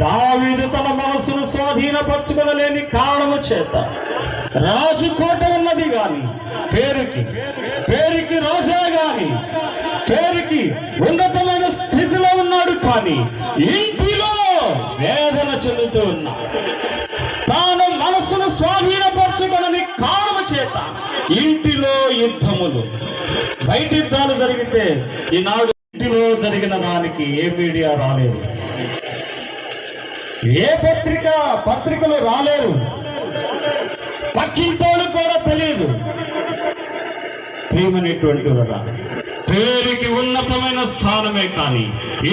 దావీదు తన మనసును స్వాధీనపరచుకునలేని కారణము చేత రాజు కోట ఉన్నది గాని పేరుకి పేరుకి రాజా గాని పేరుకి ఉన్నతమైన స్థితిలో ఉన్నాడు కానీ ఇంటిలో వేదన చెందుతూ ఉన్నాడు. తాను మనస్సును స్వాధీనపరచుకునని కారణము చేత ఇంటిలో యుద్ధములు. బయట యుద్ధాలు జరిగితే ఈనాడు ఇంటిలో జరిగిన దానికి ఏ మీడియా రాలేదు. ఏ పత్రిక పత్రికలు రాలేరు? పక్కింటోళ్ళు కూడా తెలియదు. ప్రియమైనటువంటి పేరుకి ఉన్నతమైన స్థానమే కానీ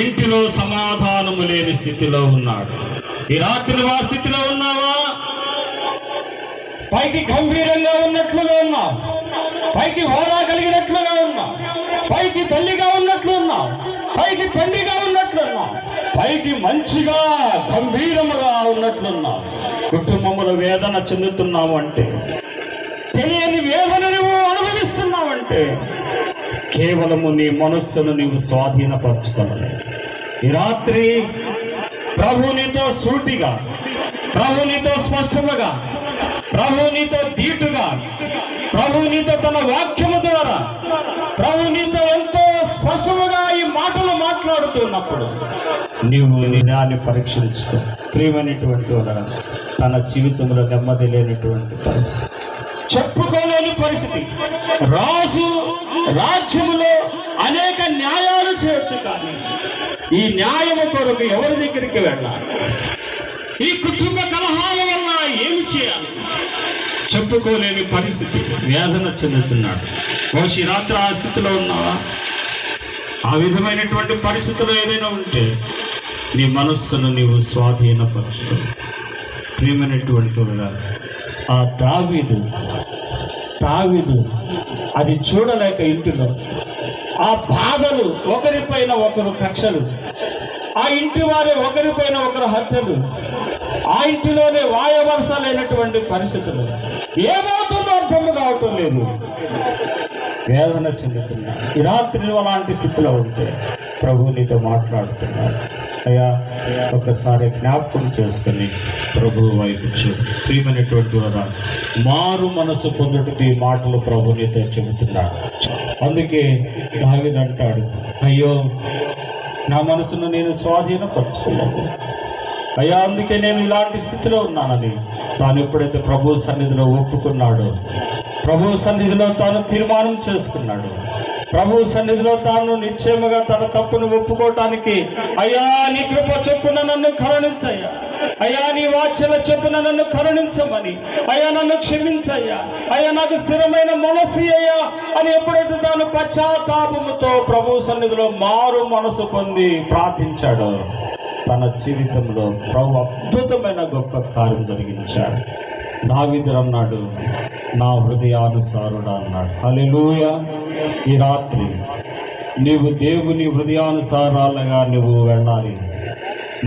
ఇంటిలో సమాధానము లేని స్థితిలో ఉన్నాడు. ఈ రాత్రి ఆ స్థితిలో ఉన్నావా? పైకి గంభీరంగా ఉన్నట్లుగా ఉన్నావు పైకి హోదా కలిగినట్లుగా ఉన్నావు పైకి తల్లిగా ఉన్నట్లు ఉన్నావు పైకి తండ్రిగా పైకి మంచిగా గంభీరముగా ఉన్నట్లున్నావు. కుటుంబముల వేదన చెందుతున్నావు అంటే తెలియని వేదన నువ్వు అనుభవిస్తున్నావంటే కేవలము నీ మనస్సును నీవు స్వాధీనపరచుకోవాలి. ఈ రాత్రి ప్రభునితో సూటిగా ప్రభునితో స్పష్టముగా ప్రభునితో దీటుగా తన వాక్యము ద్వారా ప్రభునితో ఎంతో ఉన్నప్పుడు నీవు నిజాన్ని పరీక్షించుకో. ప్రియమైనటువంటి వారా, తన జీవితంలో నెమ్మది లేనటువంటి పరిస్థితి. చెప్పుకోలేని పరిస్థితి. రాజు రాజ్యములో అనేక న్యాయాలు చేయొచ్చు కానీ ఈ న్యాయము కొరకు ఎవరి దగ్గరికి వెళ్ళాలి? ఈ కుటుంబ కలహాల వల్ల ఏమి చేయాలి? చెప్పుకోలేని పరిస్థితి. వేదన చెందుతున్నాడు. కోసి రాత్రి ఆ స్థితిలో ఉన్నావా? ఆ విధమైనటువంటి పరిస్థితులు ఏదైనా ఉంటే నీ మనస్సును నీవు స్వాధీనపరచు ప్రియమైనటువంటి ఆ దావీదు దావీదు అది చూడలేక ఇంటిలో ఆ బాధలు ఒకరిపైన ఒకరు కక్షలు ఆ ఇంటి వారి ఒకరిపైన ఒకరు హత్యలు ఆ ఇంటిలోనే వాయవరస లేనటువంటి పరిస్థితులు. ఏమవుతుందో అర్థం కావటం లేదు. వేదన చెందుతున్నా ఈ రాత్రి అలాంటి స్థితిలో ఉంటే ప్రభు నీతో మాట్లాడుతున్నారు. అయ్యా ఒకసారి జ్ఞాపకం చేసుకుని ప్రభు వైపు ప్రియమైనటువంటి వారా, మారు మనసు పొందుటకు ఈ మాటలు ప్రభు నీతో చెబుతున్నాడు అందుకే దావిదంటాడు అయ్యో నా మనసును నేను స్వాధీనపరచుకోలేదు అయ్యా అందుకే నేను ఇలాంటి స్థితిలో ఉన్నానని. తాను ఎప్పుడైతే ప్రభు సన్నిధిలో ఒప్పుకున్నాడో ప్రభు సన్నిధిలో తాను తీర్మానం చేసుకున్నాడు. ప్రభు సన్నిధిలో తాను నిశ్చయముగా తన తప్పును ఒప్పుకోవటానికి అయ్యా నీ కృప చెప్పున నన్ను కరుణించయ్యా. అయ్యా నీ వాచ్యల చెప్పున నన్ను కరుణించమని. అయ్యా నన్ను క్షమించయ్యా. అయ్యా నాకు స్థిరమైన మనసు అయ్యా అని ఎప్పుడైతే తాను పశ్చాత్తాపముతో ప్రభు సన్నిధిలో మారు మనసు పొంది ప్రార్థించాడో తన జీవితంలో ప్రభు అద్భుతమైన గొప్ప కార్యం జరిగించాడు. దావీదుడు అన్నాడు నా హృదయానుసారుడు అన్నాడు. హల్లెలూయా. ఈ రాత్రి నీవు దేవుని హృదయానుసారాలుగా నువ్వు వెళ్ళాలి.